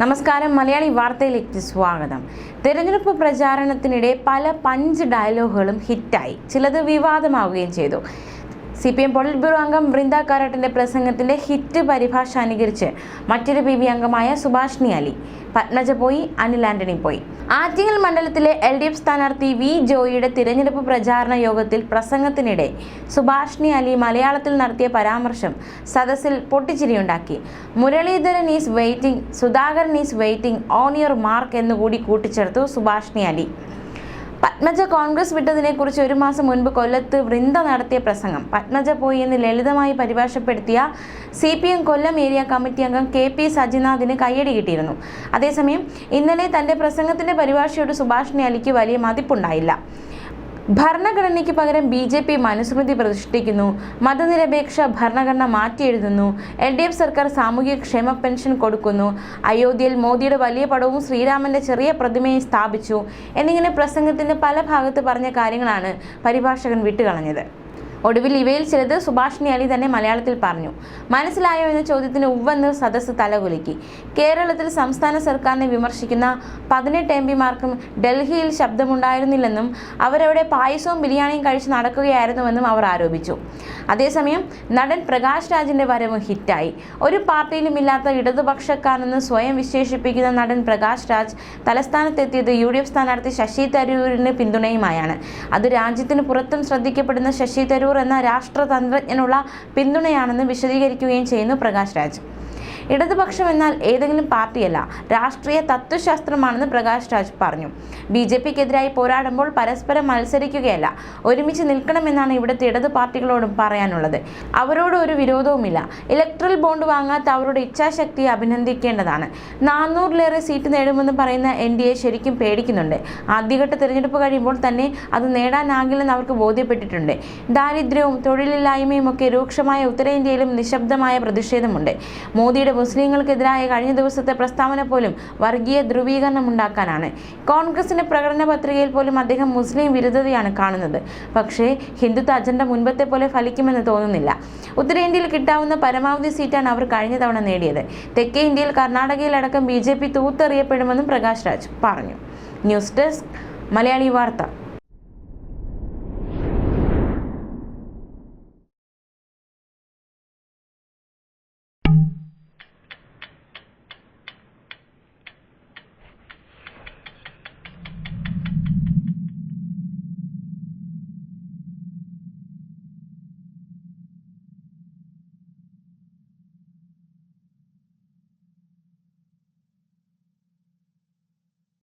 നമസ്കാരം. മലയാളി വാർത്തയിലേക്ക് സ്വാഗതം. തെരഞ്ഞെടുപ്പ് പ്രചാരണത്തിനിടെ പല പഞ്ച് ഡയലോഗുകളും ഹിറ്റായി. ചിലത് വിവാദമാവുകയും ചെയ്തു. C P M politburo അംഗം വൃന്ദ കാരാട്ടിന്റെ പ്രസംഗത്തിന്റെ ഹിറ്റ് പരിഭാഷ അനുകരിച്ച് മറ്റൊരു പി ബി അംഗമായ സുഭാഷ്ണി അലി പത്മജ പോയി അനിൽ ആന്റണി പോയി. ആറ്റിങ്ങൽ മണ്ഡലത്തിലെ എൽ ഡി എഫ് സ്ഥാനാർത്ഥി വി ജോയിയുടെ തിരഞ്ഞെടുപ്പ് പ്രചാരണ യോഗത്തിൽ പ്രസംഗത്തിനിടെ സുഭാഷ്ണി അലി മലയാളത്തിൽ നടത്തിയ പരാമർശം സദസ്സിൽ പൊട്ടിച്ചിരിയുണ്ടാക്കി. Muraleedharan is waiting Sudhakaran is waiting on your mark എന്നുകൂടി കൂട്ടിച്ചേർത്തു സുഭാഷ്ണി അലി പത്മജ കോൺഗ്രസ് വിട്ടതിനെക്കുറിച്ച് ഒരു മാസം മുൻപ് കൊല്ലത്ത് വൃന്ദ നടത്തിയ പ്രസംഗം. പത്മജ പോയി എന്ന് ലളിതമായി പരിഭാഷപ്പെടുത്തിയ C P M Kollam area committee അംഗം കെ പി സജിനാഥിന് കയ്യടി കിട്ടിയിരുന്നു. അതേസമയം ഇന്നലെ തന്റെ പ്രസംഗത്തിന്റെ പരിഭാഷയോട് സുഭാഷിണി അലിക്ക് വലിയ മതിപ്പുണ്ടായില്ല. ഭരണഘടനയ്ക്ക് പകരം ബി ജെ പി മനുസ്മൃതി പ്രതിഷ്ഠിക്കുന്നു. മതനിരപേക്ഷ ഭരണഘടന മാറ്റിയെഴുതുന്നു. എൽ ഡി എഫ് സർക്കാർ സാമൂഹിക ക്ഷേമ പെൻഷൻ കൊടുക്കുന്നു. അയോധ്യയിൽ മോദിയുടെ വലിയ പടവും ശ്രീരാമന്റെ ചെറിയ പ്രതിമയും സ്ഥാപിച്ചു. എന്നിങ്ങനെ പ്രസംഗത്തിന്റെ പല ഭാഗത്ത് പറഞ്ഞ കാര്യങ്ങളാണ് പരിഭാഷകൻ വിട്ടുകളഞ്ഞത്. ഒടുവിൽ ഇവയിൽ ചിലത് സുഭാഷിണി അലി തന്നെ മലയാളത്തിൽ പറഞ്ഞു. മനസ്സിലായോ? എന്ന ചോദ്യത്തിന് ഉവ്വെന്ന് സദസ്സ് തലകുലുക്കി. കേരളത്തിൽ സംസ്ഥാന സർക്കാരിനെ വിമർശിക്കുന്ന പതിനെട്ട് എം പിമാർക്കും ഡൽഹിയിൽ ശബ്ദമുണ്ടായിരുന്നില്ലെന്നും അവരവിടെ പായസവും ബിരിയാണിയും കഴിച്ച് നടക്കുകയായിരുന്നുവെന്നും അവർ ആരോപിച്ചു. അതേസമയം നടൻ പ്രകാശ് രാജിന്റെ വരവ് ഹിറ്റായി. ഒരു പാർട്ടിയിലും ഇല്ലാത്ത ഇടതുപക്ഷക്കാരെന്ന് സ്വയം വിശേഷിപ്പിക്കുന്ന നടൻ പ്രകാശ് രാജ് തലസ്ഥാനത്തെത്തിയത് യു ഡി എഫ് സ്ഥാനാർത്ഥി ശശി തരൂരിന് പിന്തുണയുമായാണ്. അത് രാജ്യത്തിന് പുറത്തും ശ്രദ്ധിക്കപ്പെടുന്ന ശശി തരൂർ എന്ന രാഷ്ട്രതന്ത്രജ്ഞനുള്ള പിന്തുണയാണെന്ന് വിശദീകരിക്കുകയും ചെയ്യുന്നു പ്രകാശ് രാജ്. ഇടതുപക്ഷം എന്നാൽ ഏതെങ്കിലും പാർട്ടിയല്ല. രാഷ്ട്രീയ തത്വശാസ്ത്രമാണെന്ന് പ്രകാശ് രാജ് പറഞ്ഞു. ബി ജെ പിക്കെതിരായി പോരാടുമ്പോൾ പരസ്പരം മത്സരിക്കുകയല്ല. ഒരുമിച്ച് നിൽക്കണമെന്നാണ് ഇവിടുത്തെ ഇടത് പാർട്ടികളോടും പറയാനുള്ളത്. അവരോട് ഒരു വിരോധവുമില്ല. ഇലക്ട്രൽ ബോണ്ട് വാങ്ങാത്ത അവരുടെ ഇച്ഛാശക്തിയെ അഭിനന്ദിക്കേണ്ടതാണ്. നാനൂറിലേറെ സീറ്റ് നേടുമെന്ന് പറയുന്ന എൻ ഡി എ ശരിക്കും പേടിക്കുന്നുണ്ട്. ആദ്യഘട്ട തിരഞ്ഞെടുപ്പ് കഴിയുമ്പോൾ തന്നെ അത് നേടാനാകില്ലെന്ന് അവർക്ക് ബോധ്യപ്പെട്ടിട്ടുണ്ട്. ദാരിദ്ര്യവും തൊഴിലില്ലായ്മയും ഒക്കെ രൂക്ഷമായ ഉത്തരേന്ത്യയിലും നിശബ്ദമായ പ്രതിഷേധമുണ്ട്. മോദിയുടെ മുസ്ലിങ്ങൾക്കെതിരായ കഴിഞ്ഞ ദിവസത്തെ പ്രസ്താവന പോലും വർഗീയ ധ്രുവീകരണം ഉണ്ടാക്കാനാണ്. കോൺഗ്രസിന്റെ പ്രകടന പത്രികയിൽ പോലും അദ്ദേഹം മുസ്ലിം വിരുദ്ധതയാണ് കാണുന്നത്. പക്ഷേ ഹിന്ദുത്വ അജണ്ട മുൻപത്തെ പോലെ ഫലിക്കുമെന്ന് തോന്നുന്നില്ല. ഉത്തരേന്ത്യയിൽ കിട്ടാവുന്ന പരമാവധി സീറ്റാണ് അവർ കഴിഞ്ഞ തവണ നേടിയത്. തെക്കേ ഇന്ത്യയിൽ കർണാടകയിലടക്കം ബി ജെ പി തൂത്തെറിയപ്പെടുമെന്നും പ്രകാശ് രാജ് പറഞ്ഞു. ന്യൂസ് ഡെസ്ക് മലയാളി വാർത്ത.